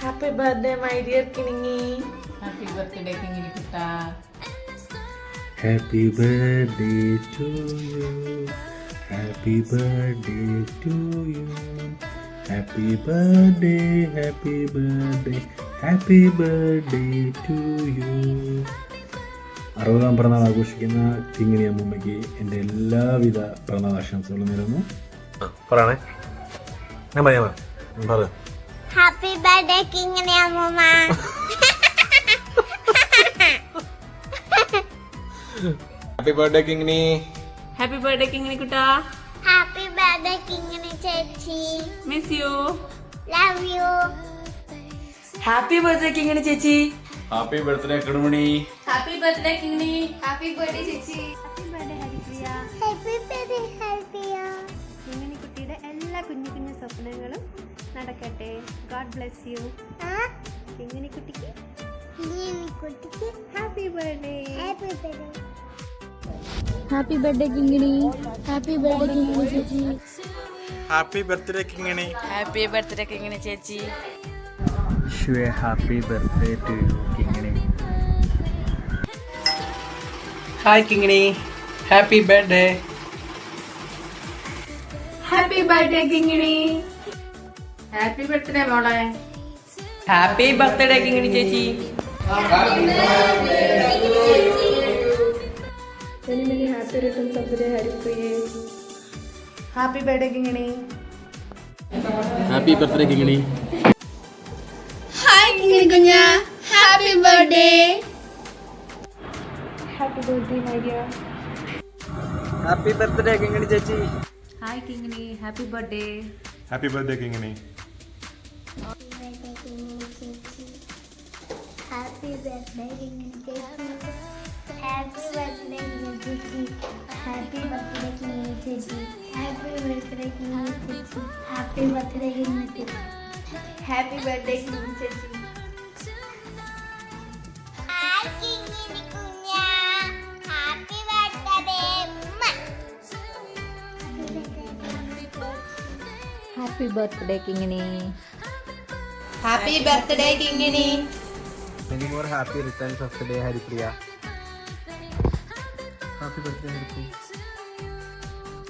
Happy birthday my dear Kingini happy birthday Kingini കുട്ട happy birthday to you happy birthday to you happy birthday happy birthday happy birthday to you അറുപതാം പിറന്നാൾ ആഘോഷിക്കുന്ന കിങ്ങിണി അമ്മൂമ്മയ്ക്ക് എന്റെ എല്ലാവിധ പിറന്നാൾ ആശംസകളും നേരുന്നു. പറയണേ. ഞാൻ പറയാം. പറ. ഹാപ്പി ബർത്ത്ഡേ കിങ്ങിനെ അമ്മൂമ്മ happy birthday Kingini happy birthday Kingini കുട്ടാ ഹാപ്പി ബർത്ത്ഡേ കിങ്ങിനി ചേച്ചി miss you love you happy birthday Kingini ചേച്ചി happy birthday കിടുമണി happy birthday Kingini happy birthday ചേച്ചി happy birthday Haripriya happy birthday Haripriya Kingini കുട്ടിയുടെ എല്ലാ കുഞ്ഞു കുഞ്ഞു സ്വപ്നങ്ങളും നടക്കട്ടെ. ഗോഡ് ബ്ലെസ് യു എങ്ങനെ കുട്ടിക്ക്? Happy birthday happy birthday happy birthday Kingini. Happy birthday Kingini ചേച്ചി. Happy birthday Kingini. Happy birthday Kingini ചേച്ചി. Happy birthday to you Kingini. Hi Kingini. Happy birthday happy birthday Kingini. Happy birthday മോളെ. Happy birthday Kingini ചേച്ചി. Happy birthday Kingini. Happy birthday Kingini. Hi Kingini കുഞ്ഞ. Happy birthday happy birthday my dear happy birthday Kingini ചേച്ചി. Hi Kingini. Happy birthday happy birthday Kingini. Happy birthday Kingini ചേച്ചി happy birthday Kingini ചേച്ചി happy birthday Kingini ചേച്ചി happy birthday Kingini ചേച്ചി happy birthday happy birthday Kingini happy birthday Kingini many more happy returns of the day Haripriya happy birthday Haripriya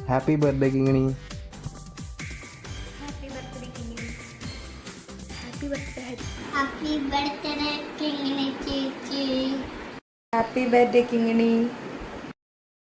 happy birthday Kingini happy birthday Kingini ചേച്ചി happy birthday Kingini